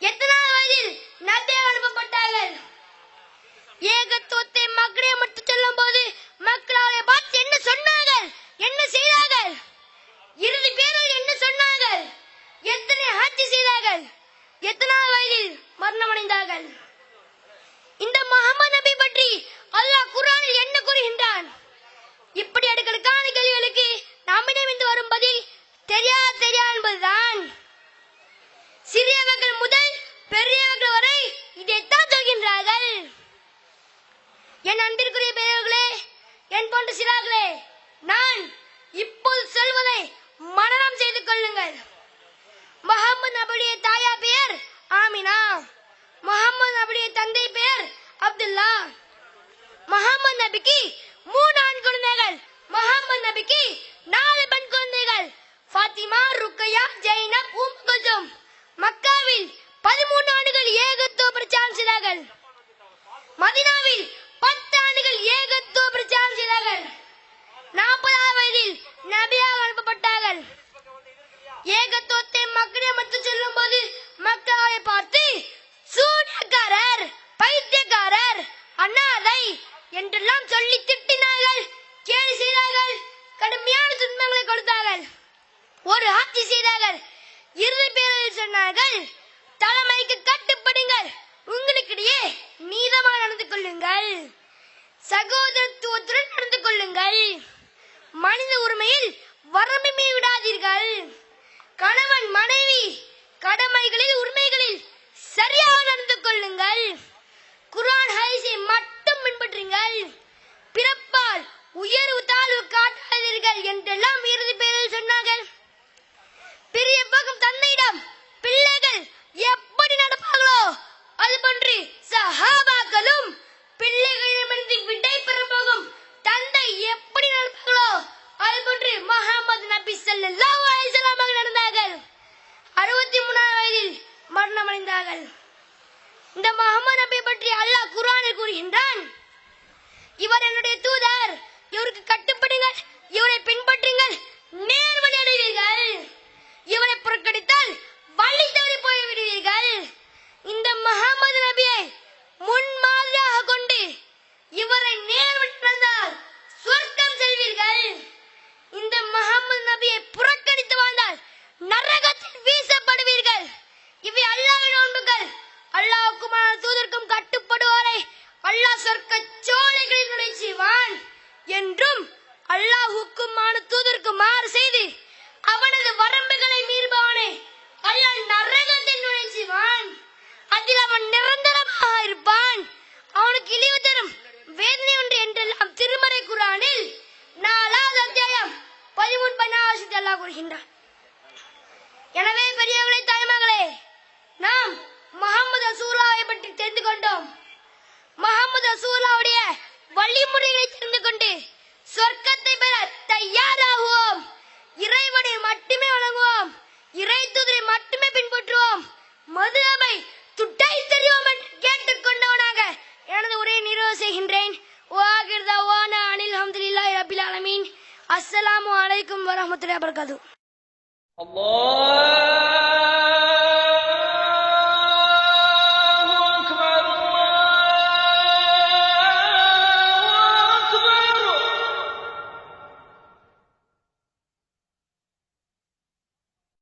எத்தனாவது வயதில் நபியாக அனுப்பப்பட்டார்கள் ஏகத்துவத்தை மக்களே மட்டும் சொல்லும் போது மக்கள் அவரை பார்த்து என்ன சொன்னார்கள்? என்ன செய்தார்கள் இறுதி பேரில் என்ன சொன்னார்கள் எத்தனை ஆட்சி செய்தார்கள் எத்தனாவது வயதில் மரணமடைந்தார்கள் இந்த முகமது நபி பற்றி அல்லாஹ் குர்ஆனில் என்ன கூறுகின்றான் இப்படி அடுக்கடுக்கான கேள்விகளுக்கு நம்மிடம் இருந்து வரும் பதில் தெரியா தெரியா என்பதுதான் சிறியவர்கள் முதல் பெரியவர்கள் வரை இதைத்தான் சொல்கின்றார்கள் என் அன்பிற்குரிய பெரியவர்களே என் போன்ற சிறார்களே நான் இப்போது சொல்வதை மனநம் செய்து கொள்ளுங்கள். முகமது நபியுடைய தாயா பெயர் ஆமினா. முகமது நபியுடைய தந்தை பெயர் அப்துல்லா. முகமது நபிக்கு மூணு ஆண் குழந்தைகள். முகமது நபிக்கு நாலு பெண் குழந்தைகள். ஃபாத்திமா ருக்கையா ஜெய்னப் உம் குல்தும். மக்காவில் பதிமூணு ஆண்டுகள் ஏகத்துவ பிரச்சாரம் செய்தார்கள். மதினாவில் பத்து ஏகத்துவ பிரச்சாரம் செய்தார்கள். நாற்பதாவது வயதில் நபியாக அனுப்பப்பட்டார்கள். ஏகத்துவத்தை மக்களிடம் மட்டும் செல்லும் போது மக்களை பார்த்து சூனியக்காரர் பைத்தியக்காரர் அனாதை என்றெல்லாம் சொல்லி திட்டினார்கள். கேலி செய்தார்கள். கடுமையான துன்பங்களை கொடுத்தார்கள். ஒரு ஆட்சி செய்தார்கள். இறுதி பேரில் சொன்னார்கள் தலைமைக்கு கட்டுப்படுங்கள். உங்களுக்கிடையே நீதமாக நடந்து கொள்ளுங்கள். சகோதரத்துவத்துடன் நடந்து கொள்ளுங்கள். மனித உரிமையில் வரம்பு விடாதீர்கள். கணவன் மனைவி கடமைகளில் உரிமைகளில் சரியாக நடந்து கொள்ளுங்கள். குரான் ஹரிசை மட்டும் பின்பற்றுங்கள். பிறப்பால் உயர்வு தாழ்வு காட்டாதீர்கள் என்றெல்லாம் இறுதி இந்த முகமது நபி பற்றி அல்லாஹ் குர்ஆனில் கூறுகின்றான். இவர் என்னுடைய தூதர். இவருக்கு கட்டுப்படுங்கள். இவரை பின்பற்றுங்கள். நேர்வழி அடைவீர்கள். இவரை புறக்கணித்தால் வழி தவறி போய்விடுவீர்கள். இந்த முகமது நபியை முன்மாதிரியாக கொண்டு இவரை நேர்வழி நடந்தால் சொர்க்கம் செல்வீர்கள். இந்த முகமது நபியை புறக்கணித்து வாழ்ந்தால் நரகத்தில் வீசப்படுவீர்கள். இவை அல்லாவின் நோன்புகள். அல்லாஹ்வுக்கும் தூதர்க்கும் தூதருக்கும் கட்டுப்படுவாரை. அல்லாஹ் சொர்க்க சோலைகளில் நுழை செய்வான் என்றும் அல்லாஹுக்குமான தூதருக்கு மாறு செய்து அவனது வரம்புகளை மீறுபவனை. அல்லாஹ் நரகத்தில் நுழை செய்வான். அதில் அவன் நிரந்தரமாக இருப்பான். அவனுக்கு இழிவு தரும். வேதனை ஒன்று என்றெல்லாம் திருமறை குரானில் நாலாவது அத்தியாயம் பதிமூணு அல்லாஹ் கூறுகின்றான். எனவே பெரியவர்களே தாய்மகளே நாம் முகமது ரசூலாவை பற்றி தெரிந்து கொண்டோம். முகமது ரசூலாவுடைய வழிமுறைகளை தெரிந்து கொண்டு சொர்க்கத்தை பெற தயாராகுவோம். இறைவனை மட்டுமே வணங்குவோம். இறை தூதரை மட்டுமே பின்பற்றுவோம். மது மதுவை துட்டை தெரியும் என்று கேட்டுக்கொண்டவனாக எனது உரையை நிறைவு செய்கின்றேன். ஓன அனில் ஹம்துலில்லா ரபில் அலமீன் அஸ்ஸலாமு அலைக்கும் வரமத்துல வபரகாத்து அல்லாஹ்!